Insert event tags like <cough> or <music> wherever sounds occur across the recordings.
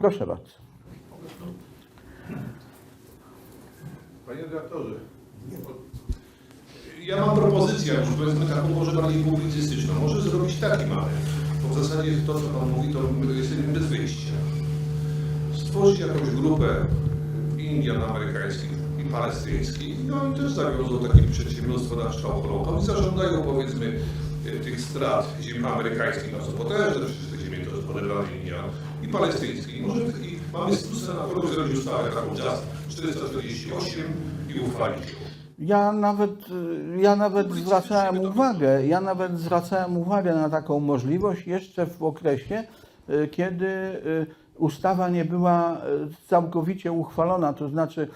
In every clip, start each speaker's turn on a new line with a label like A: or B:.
A: Proszę bardzo.
B: Panie redaktorze, ja mam propozycję, już powiedzmy taką może bardziej publicystyczną. Może zrobić taki mały. Bo w zasadzie to, co Pan mówi, to my jesteśmy bez wyjścia. Stworzyć jakąś grupę Indian amerykańskich i palestyńskich. No i też zawiążą takie przedsiębiorstwo na kształt Holokaustu i zażądają powiedzmy tych strat ziem amerykańskich, no co potężne, przecież te ziemie to jest Indian palestyńskich. I może i mamy senatorów zrobić ustawę taką JAS 448 i uchwalić ją.
A: Ja nawet, ja nawet zwracałem uwagę, ja nawet zwracałem uwagę na taką możliwość jeszcze w okresie, y, kiedy y, ustawa nie była y, całkowicie uchwalona, to znaczy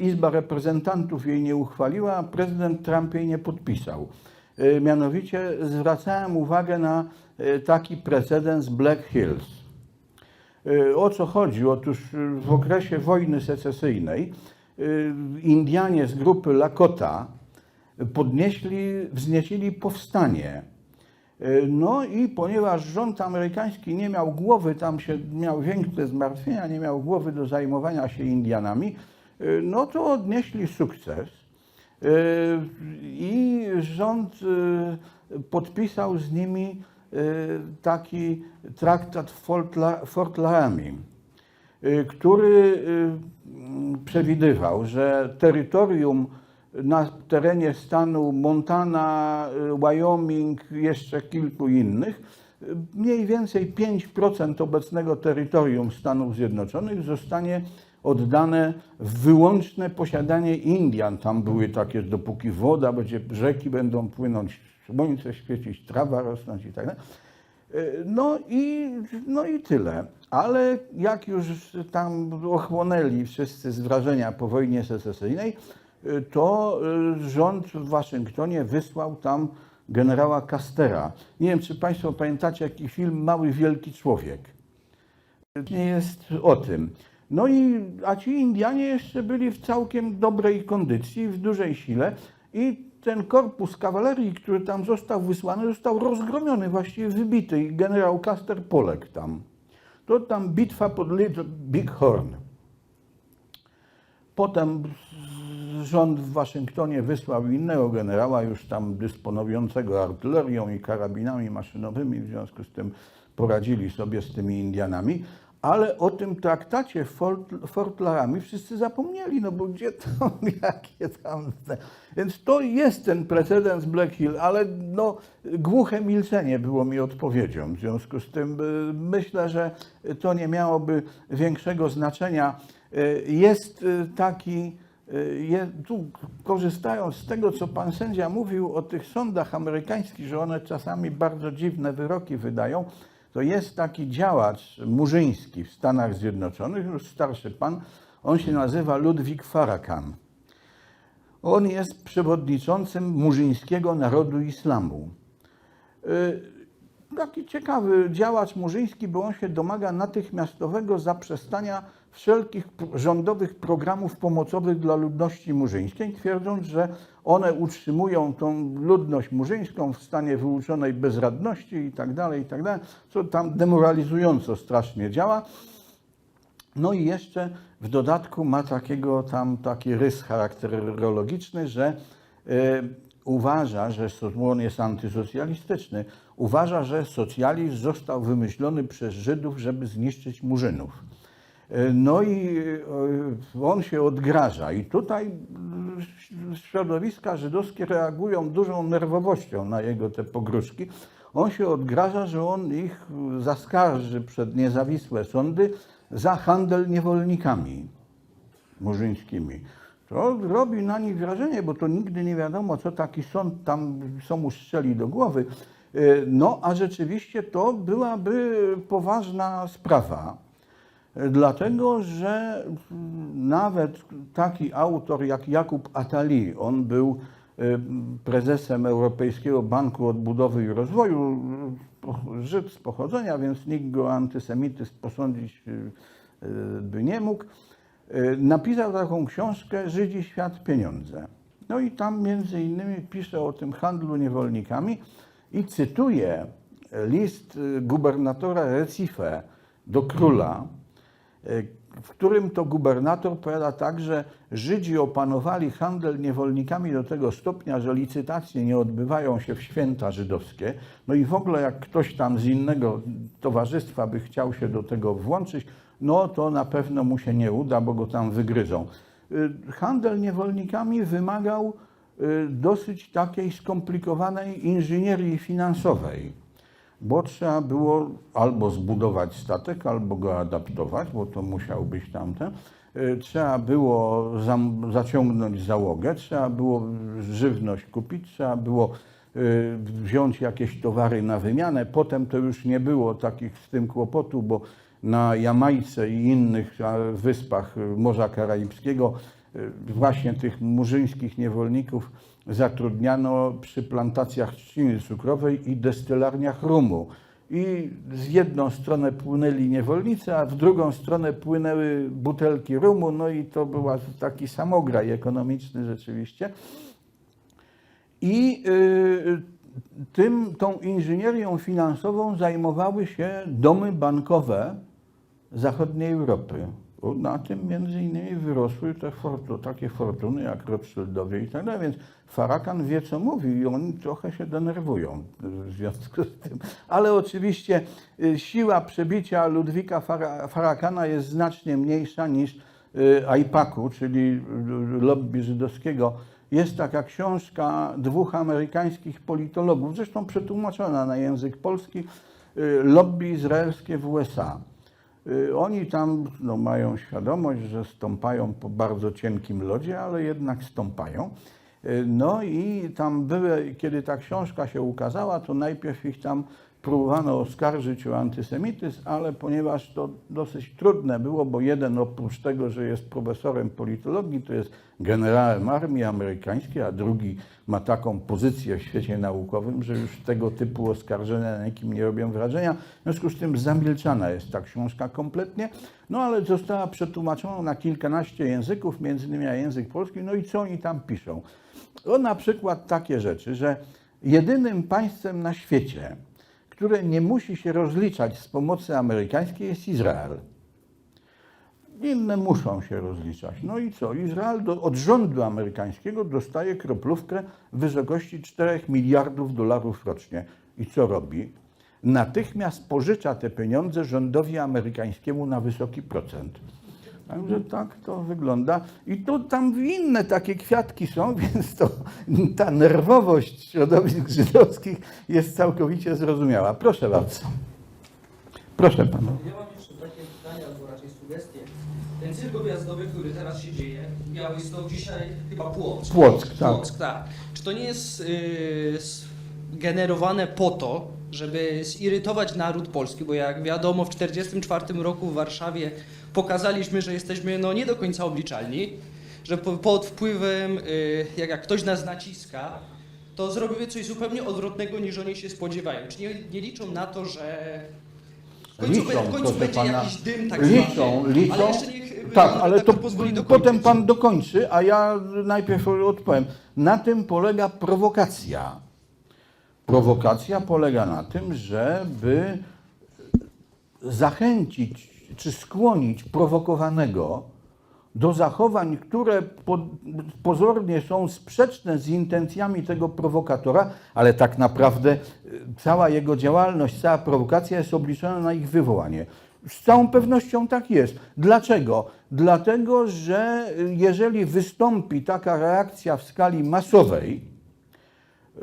A: Izba Reprezentantów jej nie uchwaliła, a prezydent Trump jej nie podpisał. Mianowicie zwracałem uwagę na taki precedens Black Hills. Y, O co chodzi? Otóż y, w okresie wojny secesyjnej y, Indianie z grupy Lakota podnieśli, wzniecili powstanie. No i ponieważ rząd amerykański nie miał głowy, tam się miał większe zmartwienia, nie miał głowy do zajmowania się Indianami, no to odnieśli sukces. I rząd podpisał z nimi taki traktat Fort, La, Fort Laramie, y, który y, przewidywał, że terytorium na terenie stanu Montana, y, Wyoming, jeszcze kilku innych, y, mniej więcej 5% obecnego terytorium Stanów Zjednoczonych zostanie oddane w wyłączne posiadanie Indian. Tam były takie, dopóki woda będzie, rzeki będą płynąć, słońce świecić, trawa rosnąć i tak dalej. Y, No i, no i tyle. Ale jak już tam ochłonęli wszyscy z wrażenia po wojnie secesyjnej, y, to y, rząd w Waszyngtonie wysłał tam generała Castera. Nie wiem, czy Państwo pamiętacie jaki film Mały Wielki Człowiek. Nie jest o tym. No i, a ci Indianie jeszcze byli w całkiem dobrej kondycji, w dużej sile i ten korpus kawalerii, który tam został wysłany, został rozgromiony, właściwie wybity i generał Custer poległ tam. To tam bitwa pod Little Big Horn. Potem rząd w Waszyngtonie wysłał innego generała, już tam dysponującego artylerią i karabinami maszynowymi, w związku z tym poradzili sobie z tymi Indianami. Ale o tym traktacie Fort, Fort Laramie wszyscy zapomnieli, no bo gdzie tam, <laughs> jakie tam... Więc to jest ten precedens Black Hill, ale no, głuche milczenie było mi odpowiedzią. W związku z tym y, myślę, że to nie miałoby większego znaczenia. Y, Jest y, taki, tu korzystając z tego, co pan sędzia mówił o tych sądach amerykańskich, że one czasami bardzo dziwne wyroki wydają, to jest taki działacz murzyński w Stanach Zjednoczonych, już starszy pan, on się nazywa Ludwik Farrakhan. On jest przewodniczącym murzyńskiego narodu islamu. Y, Taki ciekawy działacz murzyński, bo on się domaga natychmiastowego zaprzestania wszelkich rządowych programów pomocowych dla ludności murzyńskiej, twierdząc, że one utrzymują tą ludność murzyńską w stanie wyuczonej bezradności i tak dalej, i tak co tam demoralizująco strasznie działa. No i jeszcze w dodatku ma takiego tam taki rys charakterologiczny, że e, uważa, że on jest antysocjalistyczny, uważa, że socjalizm został wymyślony przez Żydów, żeby zniszczyć Murzynów. E, No i e, on się odgraża. I tutaj środowiska żydowskie reagują dużą nerwowością na jego te pogróżki. On się odgraża, że on ich zaskarży przed niezawisłe sądy za handel niewolnikami murzyńskimi. To robi na nich wrażenie, bo to nigdy nie wiadomo, co taki sąd tam mu strzeli do głowy. Y, No, a rzeczywiście to byłaby poważna sprawa. Dlatego, że mm, nawet taki autor jak Jakub Atali, on był y, prezesem Europejskiego Banku Odbudowy i Rozwoju, y, Żyd z pochodzenia, więc nikt go antysemityzm posądzić y, by nie mógł. Napisał taką książkę Żydzi, świat, pieniądze. No i tam między innymi pisze o tym handlu niewolnikami i cytuje list gubernatora Recife do króla, w którym to gubernator powiada tak, że Żydzi opanowali handel niewolnikami do tego stopnia, że licytacje nie odbywają się w święta żydowskie. No i w ogóle jak ktoś tam z innego towarzystwa by chciał się do tego włączyć, no to na pewno mu się nie uda, bo go tam wygryzą. Y, Handel niewolnikami wymagał y, dosyć takiej skomplikowanej inżynierii finansowej bo trzeba było albo zbudować statek, albo go adaptować, bo to musiał być tamten. Y, Trzeba było zaciągnąć załogę, trzeba było żywność kupić, trzeba było y, wziąć jakieś towary na wymianę. Potem to już nie było takich z tym kłopotu, bo na Jamajce i innych wyspach Morza Karaibskiego y, właśnie tych murzyńskich niewolników zatrudniano przy plantacjach trzciny cukrowej i destylarniach rumu. I z jedną stronę płynęli niewolnicy, a w drugą stronę płynęły butelki rumu, no i to był taki samograj ekonomiczny rzeczywiście. I y, tym, tą inżynierią finansową zajmowały się domy bankowe zachodniej Europy. Na tym między innymi wyrosły te fortu, takie fortuny jak Rothschildowie i tak dalej, więc Farakan wie co mówi i oni trochę się denerwują w związku z tym. Ale oczywiście y, siła przebicia Ludwika Fara- Farakana jest znacznie mniejsza niż y, AIPAC-u, czyli y, lobby żydowskiego. Jest taka książka dwóch amerykańskich politologów, zresztą przetłumaczona na język polski, lobby izraelskie w USA. Y, Oni tam no, mają świadomość, że stąpają po bardzo cienkim lodzie, ale jednak stąpają. Y, No i tam były, kiedy ta książka się ukazała, to najpierw ich tam próbowano oskarżyć o antysemityzm, ale ponieważ to dosyć trudne było, bo jeden oprócz tego, że jest profesorem politologii, to jest generałem armii amerykańskiej, a drugi ma taką pozycję w świecie naukowym, że już tego typu oskarżenia na nikim nie robią wrażenia. W związku z tym zamilczana jest ta książka kompletnie, no ale została przetłumaczona na kilkanaście języków, między innymi na język polski. No i co oni tam piszą? O na przykład takie rzeczy, że jedynym państwem na świecie, które nie musi się rozliczać z pomocy amerykańskiej jest Izrael. Inne muszą się rozliczać. No i co? Izrael do, od rządu amerykańskiego dostaje kroplówkę w wysokości 4 miliardów dolarów rocznie. I co robi? Natychmiast pożycza te pieniądze rządowi amerykańskiemu na wysoki procent. Także tak to wygląda. I tu tam inne takie kwiatki są, <laughs> więc to ta nerwowość środowisk żydowskich jest całkowicie zrozumiała. Proszę bardzo. Proszę pana.
C: Ja mam jeszcze takie pytanie, albo raczej sugestie. Ten cyrk objazdowy, który teraz się dzieje, Białystok, dzisiaj chyba Płock.
A: Płock, tak.
C: Płock, tak. Czy to nie jest y, s- generowane po to, żeby zirytować naród polski, bo jak wiadomo w 1944 roku w Warszawie pokazaliśmy, że jesteśmy no, nie do końca obliczalni, że po, pod wpływem, y, jak, jak ktoś nas naciska, to zrobimy coś zupełnie odwrotnego niż oni się spodziewają. Czy nie, nie liczą na to, że w końcu,
A: Liczą,
C: w końcu będzie
A: pana.
C: jakiś dym tak
A: Liczą,
C: zwany.
A: liczą.
C: Ale jeszcze niech
A: Tak, ale to
C: pozwoli dokończyć.
A: potem pan dokończy, a ja najpierw odpowiem. Na tym polega prowokacja. Prowokacja polega na tym, żeby zachęcić czy skłonić prowokowanego do zachowań, które po, pozornie są sprzeczne z intencjami tego prowokatora, ale tak naprawdę y, cała jego działalność, cała prowokacja jest obliczona na ich wywołanie. Z całą pewnością tak jest. Dlaczego? Dlatego, że y, jeżeli wystąpi taka reakcja w skali masowej,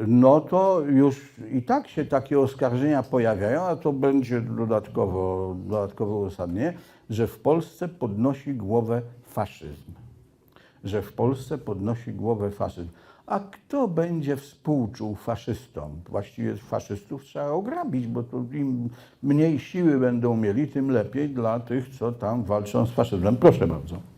A: no to już i tak się takie oskarżenia pojawiają, a to będzie dodatkowo, dodatkowo uzasadnienie, że w Polsce podnosi głowę faszyzm. Że w Polsce podnosi głowę faszyzm. A kto będzie współczuł faszystom? Właściwie faszystów trzeba ograbić, bo to im mniej siły będą mieli, tym lepiej dla tych, co tam walczą z faszyzmem. Proszę bardzo.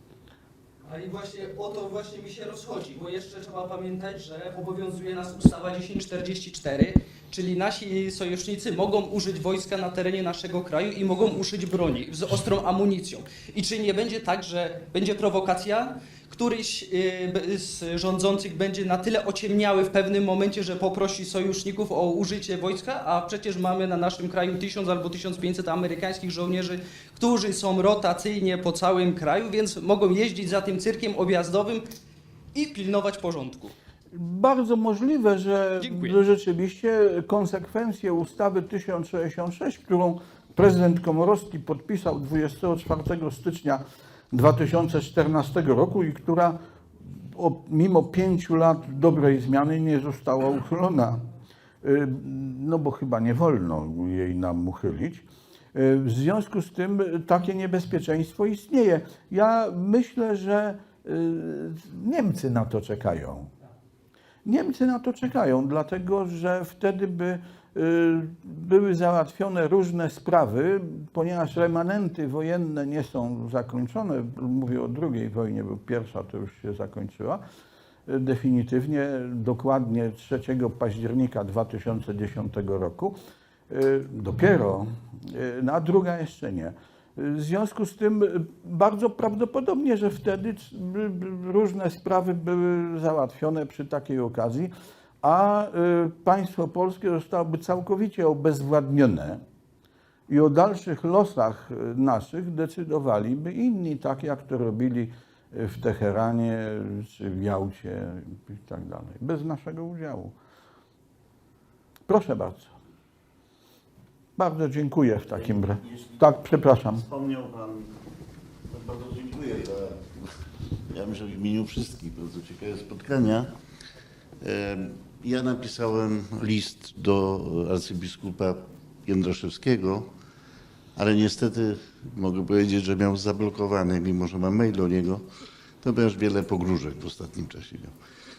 C: A i właśnie o to właśnie mi się rozchodzi, bo jeszcze trzeba pamiętać, że obowiązuje nas ustawa 1044 Czyli nasi sojusznicy mogą użyć wojska na terenie naszego kraju i mogą użyć broni z ostrą amunicją. I czy nie będzie tak, że będzie prowokacja, któryś y, z rządzących będzie na tyle ociemniały w pewnym momencie, że poprosi sojuszników o użycie wojska, a przecież mamy na naszym kraju 1000 albo 1500 amerykańskich żołnierzy, którzy są rotacyjnie po całym kraju, więc mogą jeździć za tym cyrkiem objazdowym i pilnować porządku.
A: Bardzo możliwe, że
C: Dziękuję.
A: rzeczywiście konsekwencje ustawy 1066, którą prezydent Komorowski podpisał 24 stycznia 2014 roku i która mimo pięciu lat dobrej zmiany nie została uchylona. Y, No bo chyba nie wolno jej nam uchylić. Y, W związku z tym takie niebezpieczeństwo istnieje. Ja myślę, że y, Niemcy na to czekają. Niemcy na to czekają, dlatego że wtedy by y, były załatwione różne sprawy, ponieważ remanenty wojenne nie są zakończone. Mówię o II wojnie, bo pierwsza to już się zakończyła definitywnie, dokładnie 3 października 2010 roku. Y, Dopiero, y, no a druga jeszcze nie. W związku z tym y, bardzo prawdopodobnie, że wtedy by- by różne sprawy były załatwione przy takiej okazji, a y, państwo polskie zostałoby całkowicie obezwładnione i o dalszych losach y, naszych decydowaliby inni, tak jak to robili y, w Teheranie czy w Jałcie i tak dalej, bez naszego udziału. Proszę bardzo. Bardzo dziękuję w takim razie. Tak, przepraszam.
D: Wspomniał Pan, no bardzo dziękuję za, ja myślę w imieniu wszystkich, bardzo ciekawe spotkania. Ja napisałem list do arcybiskupa Jędraszewskiego, ale niestety mogę powiedzieć, że miał zablokowany, mimo że mam mail do niego, to też wiele pogróżek w ostatnim czasie miał.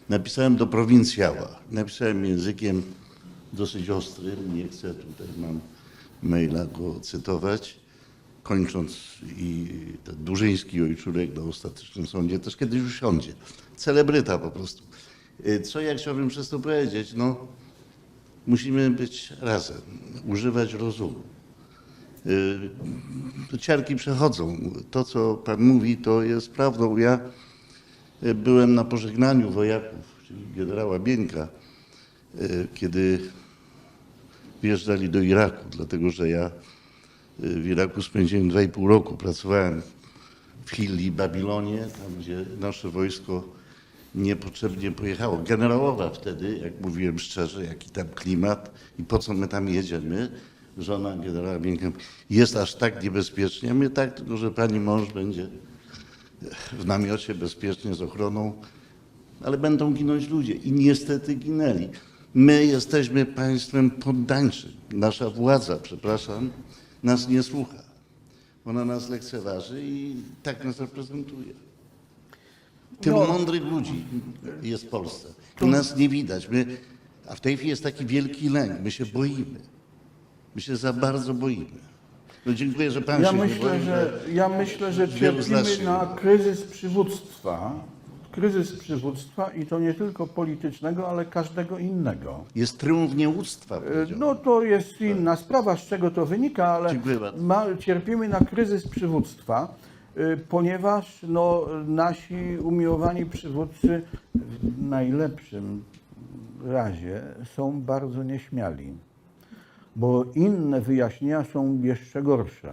D: Napisałem do prowincjała, napisałem językiem dosyć ostrym, nie chcę, tutaj mam maila go cytować, kończąc i ten Durzyński ojczurek na ostatecznym sądzie też kiedyś usiądzie. Celebryta po prostu. Y, Co ja chciałbym przez to powiedzieć? No, musimy być razem, używać rozumu. Y, Ciarki przechodzą. To, co Pan mówi, to jest prawdą. Ja y, byłem na pożegnaniu wojaków, czyli generała Bieńka, kiedy wjeżdżali do Iraku, dlatego że ja y, w Iraku spędziłem 2,5 roku. Pracowałem w Hilli, Babilonie, tam gdzie nasze wojsko niepotrzebnie pojechało. Generałowa wtedy, jak mówiłem szczerze, jaki tam klimat i po co my tam jedziemy. Żona generała Bieńka jest aż tak niebezpiecznie. My tak, tylko że pani mąż będzie w namiocie bezpiecznie z ochroną, ale będą ginąć ludzie i niestety ginęli. My jesteśmy państwem poddańczym. Nasza władza, przepraszam, nas nie słucha. Ona nas lekceważy i tak nas reprezentuje. Tylu
A: No.
D: mądrych ludzi jest w Polsce. Tu nas nie widać. My, a w tej chwili jest taki wielki lęk. My się boimy. My się za bardzo boimy. No dziękuję, że pan
A: Ja
D: się nie
A: myślę,
D: boi,
A: że, ja myślę, że cierpimy na
D: nie
A: kryzys przywództwa. Kryzys przywództwa i to nie tylko politycznego, ale każdego innego.
D: Jest tryumf nieuctwa.
A: E. No to jest inna sprawa, z czego to wynika, ale ma, cierpimy na kryzys przywództwa, y, ponieważ no, nasi umiłowani przywódcy w najlepszym razie są bardzo nieśmiali, bo inne wyjaśnienia są jeszcze gorsze.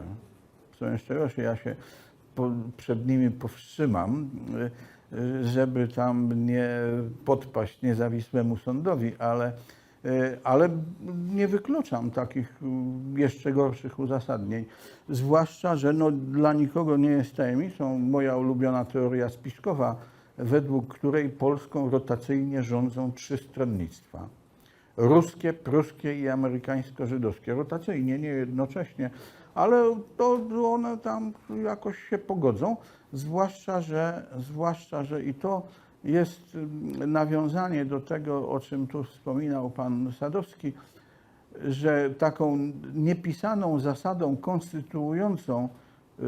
A: Są jeszcze gorsze. Ja się po, przed nimi powstrzymam, y, żeby tam nie podpaść niezawisłemu sądowi, ale, y, ale nie wykluczam takich y, jeszcze gorszych uzasadnień. Zwłaszcza, że no, dla nikogo nie jest tajemnicą moja ulubiona teoria spiskowa, według której Polską rotacyjnie rządzą trzy stronnictwa ruskie, pruskie i amerykańsko-żydowskie. Rotacyjnie, nie jednocześnie, ale to one tam jakoś się pogodzą, zwłaszcza, że, zwłaszcza, że i to jest mm, nawiązanie do tego, o czym tu wspominał pan Sadowski, że taką niepisaną zasadą konstytuującą y,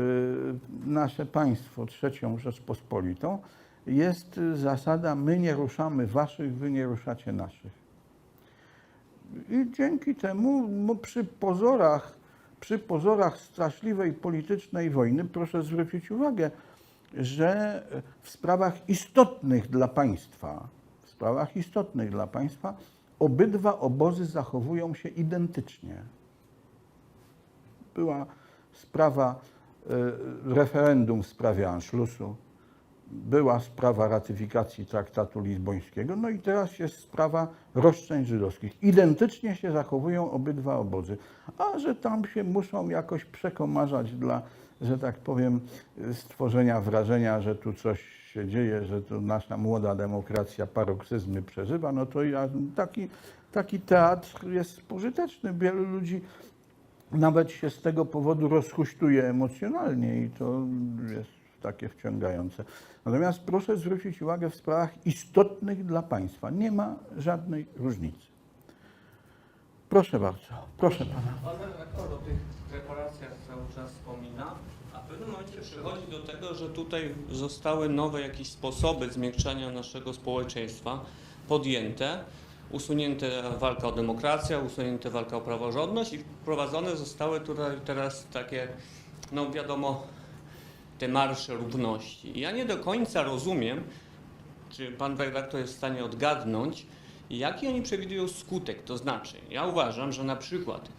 A: nasze państwo, trzecią Rzeczpospolitą, jest zasada my nie ruszamy waszych, wy nie ruszacie naszych. I dzięki temu przy pozorach, przy pozorach straszliwej politycznej wojny, proszę zwrócić uwagę, że w sprawach istotnych dla państwa, w sprawach istotnych dla państwa, obydwa obozy zachowują się identycznie. Była sprawa e, referendum w sprawie Anschlussu, była sprawa ratyfikacji traktatu lizbońskiego, no i teraz jest sprawa roszczeń żydowskich. Identycznie się zachowują obydwa obozy, a że tam się muszą jakoś przekomarzać dla, że tak powiem, stworzenia wrażenia, że tu coś się dzieje, że tu nasza młoda demokracja paroksyzmy przeżywa, no to ja, taki, taki teatr jest pożyteczny. Wielu ludzi nawet się z tego powodu rozhuśtuje emocjonalnie i to jest takie wciągające. Natomiast proszę zwrócić uwagę w sprawach istotnych dla państwa. Nie ma żadnej różnicy. Proszę bardzo, proszę pana.
E: Pan redaktor o tych reparacjach cały czas wspomina, a w pewnym momencie przychodzi do tego, że tutaj zostały nowe jakieś sposoby zmiękczania naszego społeczeństwa podjęte, usunięte walka o demokrację, usunięte walka o praworządność i wprowadzone zostały tutaj teraz takie, no wiadomo, te marsze równości. Ja nie do końca rozumiem, czy pan redaktor jest w stanie odgadnąć, jaki oni przewidują skutek. To znaczy, ja uważam, że na przykład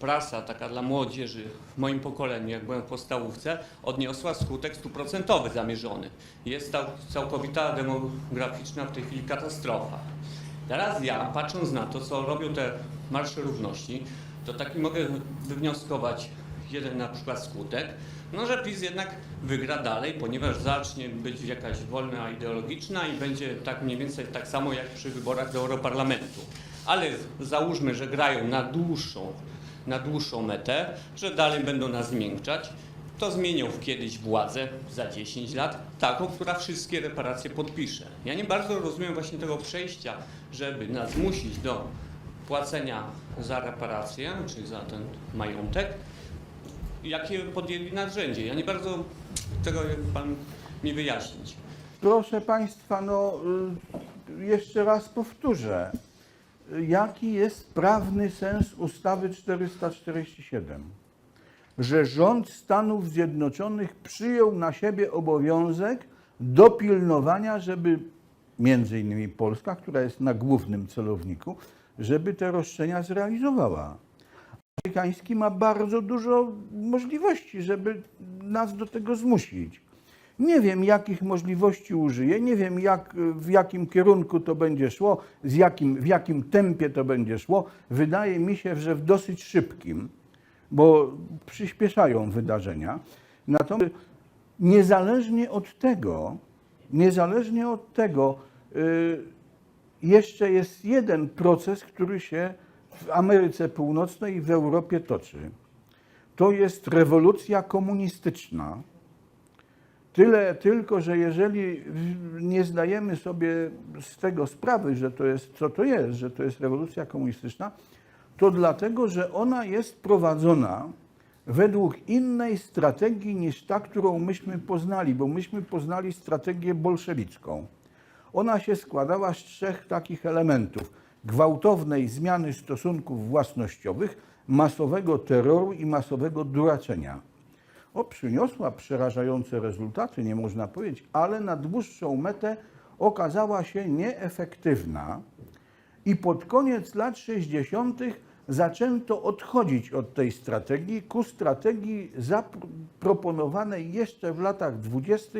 E: prasa taka dla młodzieży w moim pokoleniu, jak byłem w podstawówce, odniosła skutek stuprocentowy zamierzony. Jest cał, całkowita demograficzna w tej chwili katastrofa. Teraz ja, patrząc na to, co robią te marsze równości, to taki mogę wywnioskować jeden na przykład skutek, no że PiS jednak wygra dalej, ponieważ zacznie być jakaś wolna ideologiczna i będzie tak mniej więcej tak samo jak przy wyborach do Europarlamentu. Ale załóżmy, że grają na dłuższą, na dłuższą metę, że dalej będą nas zmiękczać, to zmienią kiedyś władzę za 10 lat, taką, która wszystkie reparacje podpisze. Ja nie bardzo rozumiem właśnie tego przejścia, żeby nas zmusić do płacenia za reparację, czyli za ten majątek, jakie podjęli narzędzie. Ja nie bardzo tego pan mi wyjaśnić.
A: Proszę Państwa, no y, jeszcze raz powtórzę. Jaki jest prawny sens ustawy 447? Że rząd Stanów Zjednoczonych przyjął na siebie obowiązek dopilnowania, żeby między innymi Polska, która jest na głównym celowniku, żeby te roszczenia zrealizowała amerykański ma bardzo dużo możliwości, żeby nas do tego zmusić. Nie wiem, jakich możliwości użyje, nie wiem, jak, w jakim kierunku to będzie szło, z jakim, w jakim tempie to będzie szło. Wydaje mi się, że w dosyć szybkim, bo przyspieszają wydarzenia. Natomiast niezależnie od tego, niezależnie od tego, y, jeszcze jest jeden proces, który się w Ameryce Północnej i w Europie toczy. To jest rewolucja komunistyczna. Tyle tylko, że jeżeli nie zdajemy sobie z tego sprawy, że to jest, co to jest, że to jest rewolucja komunistyczna, to dlatego, że ona jest prowadzona według innej strategii niż ta, którą myśmy poznali, bo myśmy poznali strategię bolszewicką. Ona się składała z trzech takich elementów: gwałtownej zmiany stosunków własnościowych, masowego terroru i masowego duraczenia. O, przyniosła przerażające rezultaty, nie można powiedzieć, ale na dłuższą metę okazała się nieefektywna i pod koniec lat 60. zaczęto odchodzić od tej strategii ku strategii zaproponowanej jeszcze w latach 20.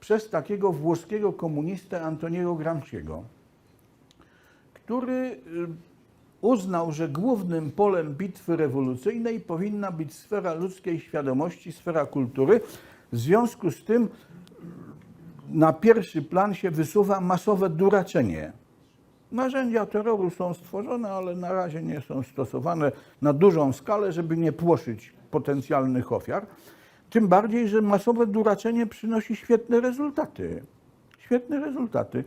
A: przez takiego włoskiego komunistę Antoniego Gramsciego, który y, uznał, że głównym polem bitwy rewolucyjnej powinna być sfera ludzkiej świadomości, sfera kultury. W związku z tym na pierwszy plan się wysuwa masowe duraczenie. Narzędzia terroru są stworzone, ale na razie nie są stosowane na dużą skalę, żeby nie płoszyć potencjalnych ofiar. Tym bardziej, że masowe duraczenie przynosi świetne rezultaty. Świetne rezultaty.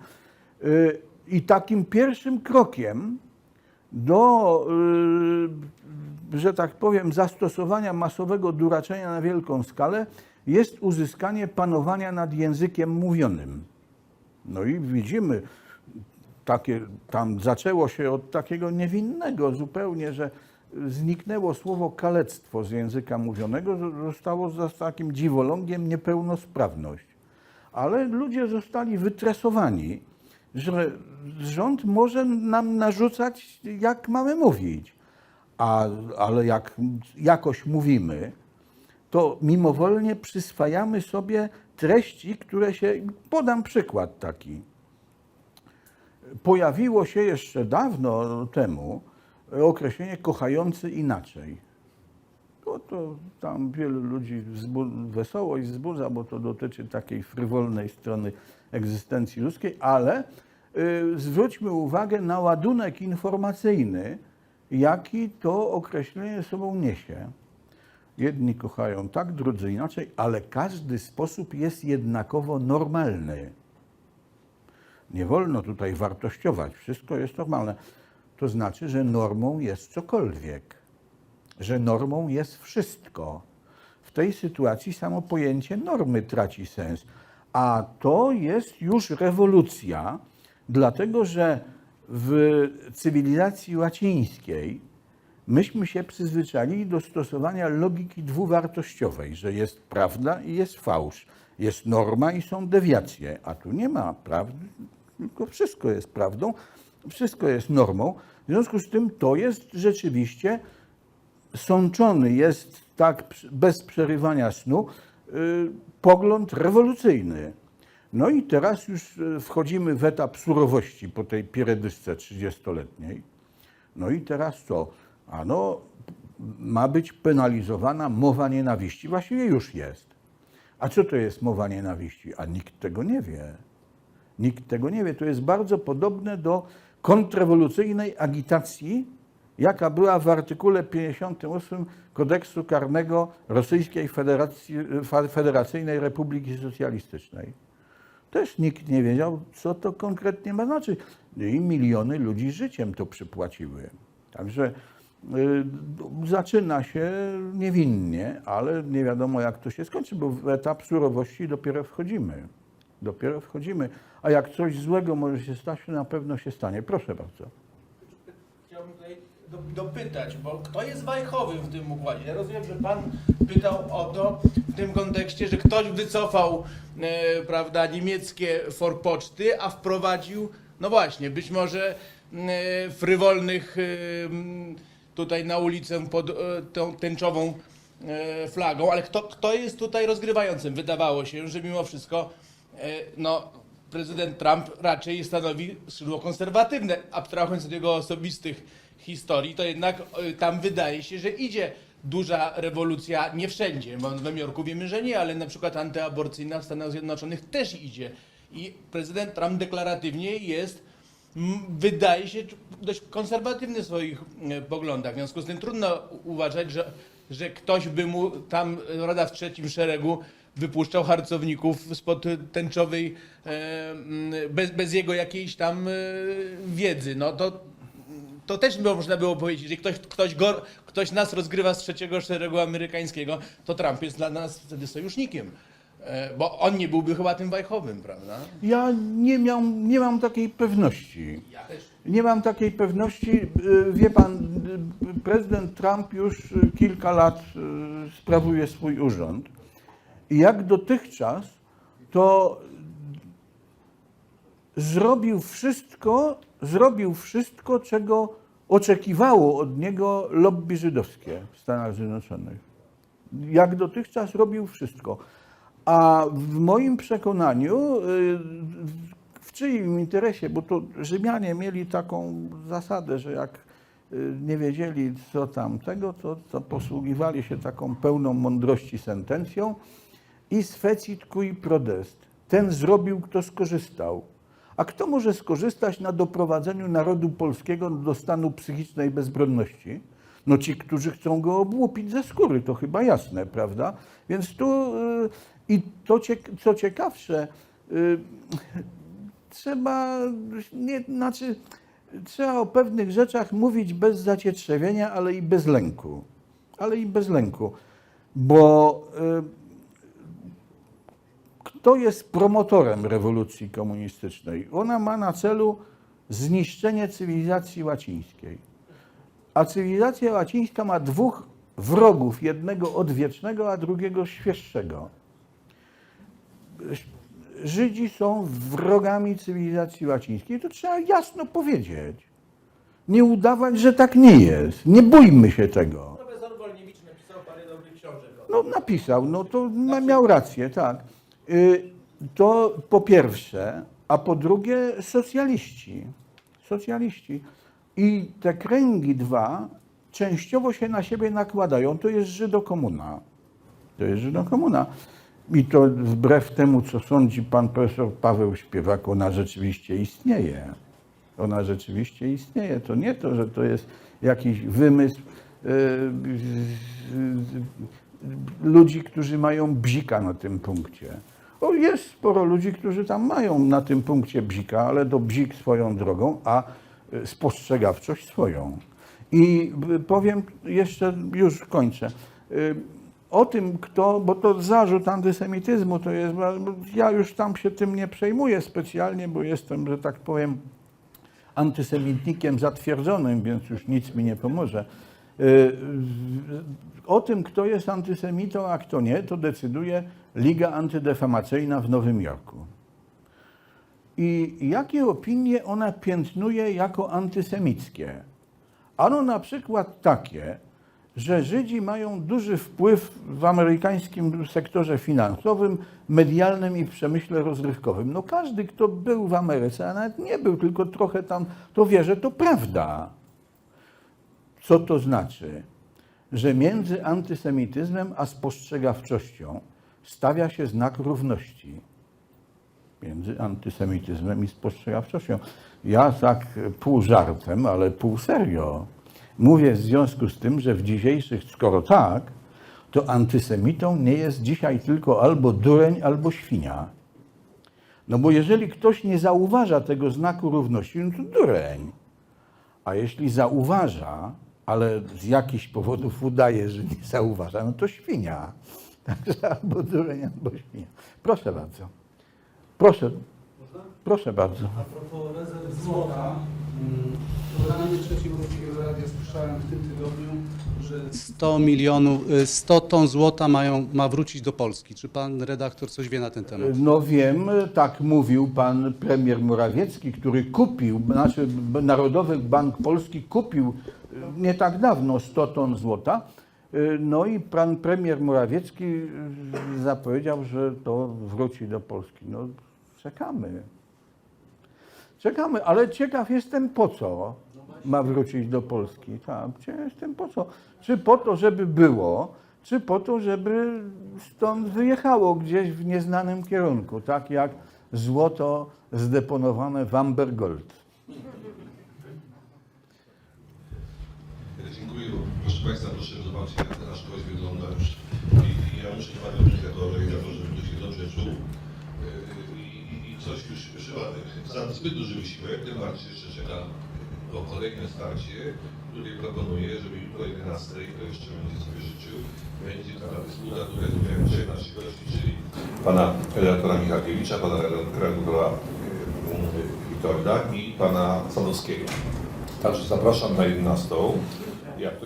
A: I takim pierwszym krokiem do, y, że tak powiem, zastosowania masowego duraczenia na wielką skalę jest uzyskanie panowania nad językiem mówionym. No i widzimy, takie, tam zaczęło się od takiego niewinnego zupełnie, że zniknęło słowo kalectwo z języka mówionego, zostało za takim dziwolągiem niepełnosprawność. Ale ludzie zostali wytresowani, że rząd może nam narzucać, jak mamy mówić. A, ale jak jakoś mówimy, to mimowolnie przyswajamy sobie treści, które się. Podam przykład taki. Pojawiło się jeszcze dawno temu określenie kochający inaczej. To, to tam wielu ludzi wesołość wzbudza, bo to dotyczy takiej frywolnej strony egzystencji ludzkiej, ale zwróćmy uwagę na ładunek informacyjny, jaki to określenie sobą niesie. Jedni kochają tak, drudzy inaczej, ale każdy sposób jest jednakowo normalny. Nie wolno tutaj wartościować, wszystko jest normalne. To znaczy, że normą jest cokolwiek, że normą jest wszystko. W tej sytuacji samo pojęcie normy traci sens, a to jest już rewolucja, dlatego że w cywilizacji łacińskiej myśmy się przyzwyczaili do stosowania logiki dwuwartościowej, że jest prawda i jest fałsz, jest norma i są dewiacje, a tu nie ma prawdy, tylko wszystko jest prawdą, wszystko jest normą. W związku z tym to jest rzeczywiście sączony, jest tak bez przerywania snu y, pogląd rewolucyjny. No i teraz już y, wchodzimy w etap surowości po tej pieredysce 30-letniej. No i teraz co? Ano, ma być penalizowana mowa nienawiści. Właściwie już jest. A co to jest mowa nienawiści? A nikt tego nie wie. Nikt tego nie wie. To jest bardzo podobne do kontrrewolucyjnej agitacji, jaka była w artykule 58 kodeksu karnego Rosyjskiej Federacji, Fa- Federacyjnej Republiki Socjalistycznej. Też nikt nie wiedział, co to konkretnie ma znaczyć. I miliony ludzi życiem to przypłaciły. Także y, zaczyna się niewinnie, ale nie wiadomo, jak to się skończy, bo w etap surowości dopiero wchodzimy. Dopiero wchodzimy. A jak coś złego może się stać, to na pewno się stanie. Proszę bardzo.
F: Chciałbym tutaj dopytać, bo kto jest wajchowym w tym układzie? Ja rozumiem, że pan pytał o to w tym kontekście, że ktoś wycofał e, prawda, niemieckie forpoczty, a wprowadził, no właśnie, być może e, frywolnych e, tutaj na ulicę pod e, tą tęczową e, flagą, ale kto, kto jest tutaj rozgrywającym? Wydawało się, że mimo wszystko e, no, prezydent Trump raczej stanowi skrzydło konserwatywne, abstrahując od jego osobistych historii, to jednak e, tam wydaje się, że idzie duża rewolucja, nie wszędzie, w Nowym Jorku wiemy, że nie, ale na przykład antyaborcyjna w Stanach Zjednoczonych też idzie. I prezydent Trump deklaratywnie jest, wydaje się, dość konserwatywny w swoich e, poglądach. W związku z tym trudno uważać, że, że ktoś by mu tam, rada w trzecim szeregu, wypuszczał harcowników spod tęczowej, e, bez, bez jego jakiejś tam e, wiedzy. No to, to też można było powiedzieć, że ktoś, ktoś, go, ktoś nas rozgrywa z trzeciego szeregu amerykańskiego, to Trump jest dla nas wtedy sojusznikiem. E, Bo on nie byłby chyba tym wajchowym, prawda?
A: Ja nie, miał, nie mam takiej pewności.
F: Ja też.
A: Nie mam takiej pewności. Y, Wie pan, y, prezydent Trump już kilka lat sprawuje swój urząd. I jak dotychczas, to zrobił wszystko, zrobił wszystko, czego oczekiwało od niego lobby żydowskie w Stanach Zjednoczonych. Jak dotychczas robił wszystko. A w moim przekonaniu, y, w czyim interesie, bo to Rzymianie mieli taką zasadę, że jak y, nie wiedzieli co tam tego, to, to posługiwali się taką pełną mądrości sentencją i sfecit cui prodest. Ten zrobił, kto skorzystał. A kto może skorzystać na doprowadzeniu narodu polskiego do stanu psychicznej bezbronności? No ci, którzy chcą go obłupić ze skóry, to chyba jasne, prawda? Więc tu y, i to, co ciekawsze, y, trzeba, nie, znaczy, trzeba o pewnych rzeczach mówić bez zacietrzewienia, ale i bez lęku. Ale i bez lęku. Bo y, kto jest promotorem rewolucji komunistycznej? Ona ma na celu zniszczenie cywilizacji łacińskiej. A cywilizacja łacińska ma dwóch wrogów, jednego odwiecznego, a drugiego świeższego. Żydzi są wrogami cywilizacji łacińskiej. To trzeba jasno powiedzieć. Nie udawać, że tak nie jest. Nie bójmy się tego.
F: Profesor Wolniewicz napisał parę dobrych książek.
A: No napisał, no to miał rację, tak. Y, To po pierwsze, a po drugie socjaliści. Socjaliści. I te kręgi dwa częściowo się na siebie nakładają. To jest Żydokomuna. To jest Żydokomuna. I to wbrew temu, co sądzi pan profesor Paweł Śpiewak, ona rzeczywiście istnieje. Ona rzeczywiście istnieje. To nie to, że to jest jakiś wymysł yy, ludzi, którzy mają bzika na tym punkcie. O, jest sporo ludzi, którzy tam mają na tym punkcie bzika, ale to bzik swoją drogą, a y, spostrzegawczość swoją. I y, powiem jeszcze, już kończę. Y, O tym, kto, bo to zarzut antysemityzmu to jest, ja już tam się tym nie przejmuję specjalnie, bo jestem, że tak powiem, antysemitnikiem zatwierdzonym, więc już nic mi nie pomoże. Y, O tym, kto jest antysemitą, a kto nie, to decyduje Liga Antydefamacyjna w Nowym Jorku. I jakie opinie ona piętnuje jako antysemickie? Ano na przykład takie, że Żydzi mają duży wpływ w amerykańskim sektorze finansowym, medialnym i w przemyśle rozrywkowym. No każdy, kto był w Ameryce, a nawet nie był, tylko trochę tam, to wie, że to prawda. Co to znaczy? Że między antysemityzmem a spostrzegawczością stawia się znak równości. Między antysemityzmem i spostrzegawczością. Ja tak pół żartem, ale pół serio. Mówię w związku z tym, że w dzisiejszych, skoro tak, to antysemitą nie jest dzisiaj tylko albo dureń, albo świnia. No bo jeżeli ktoś nie zauważa tego znaku równości, no to dureń. A jeśli zauważa, ale z jakichś powodów udaje, że nie zauważa, no to świnia. Także albo dureń, albo świnia. Proszę bardzo. Proszę. Proszę bardzo.
G: A propos rezerw złota, mm, w programie Trzeciej Polskiego Radia słyszałem w tym tygodniu, że 100 milionów, y, 100 ton złota mają, ma wrócić do Polski. Czy pan redaktor coś wie na ten temat?
A: No wiem, tak mówił pan premier Morawiecki, który kupił, znaczy Narodowy Bank Polski kupił y, nie tak dawno 100 ton złota. Y, No i pan premier Morawiecki y, zapowiedział, że to wróci do Polski. No czekamy. Czekamy, ale ciekaw jestem po co ma wrócić do Polski. Tak, ciekaw jestem po co. Czy po to, żeby było, czy po to, żeby stąd wyjechało gdzieś w nieznanym kierunku, tak jak złoto zdeponowane w Ambergold.
B: Dziękuję. Proszę Państwa, proszę zobaczyć, jak nasz gość wygląda już. I, ja muszę Panu organizatorze, organizatorze, żeby się dobrze czuł. I, i, I coś już chyba za zbyt duży wysiłek, tym bardziej jeszcze czeka o kolejne starcie, które proponuję, żeby jutro o 11, to jeszcze będzie sobie życzył, będzie taka dysputa, która miałem trzech naszych gości, czyli pana redaktora Michalkiewicza, pana redaktora Witolda i pana Sadowskiego. Także zapraszam na 11, jak to.